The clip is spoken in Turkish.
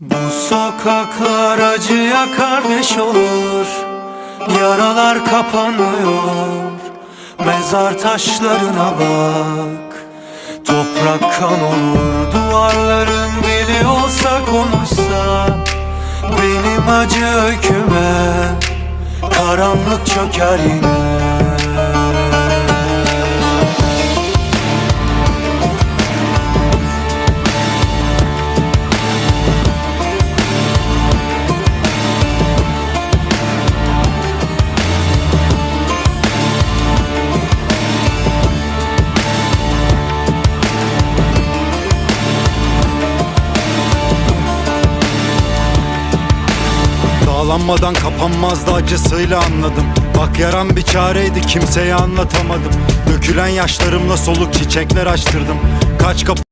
Bu sokaklar acıya kardeş olur Yaralar kapanmıyor Mezar taşlarına bak. Toprak kan olur Duvarların dili olsa konuşsa Benim acı öyküme Karanlık çöker yine Dağlanmadan kapanmazdı acısıyla anladım. Bak yaran bir çareydi kimseye anlatamadım. Dökülen yaşlarımla soluk çiçekler açtırdım. Kaç kapı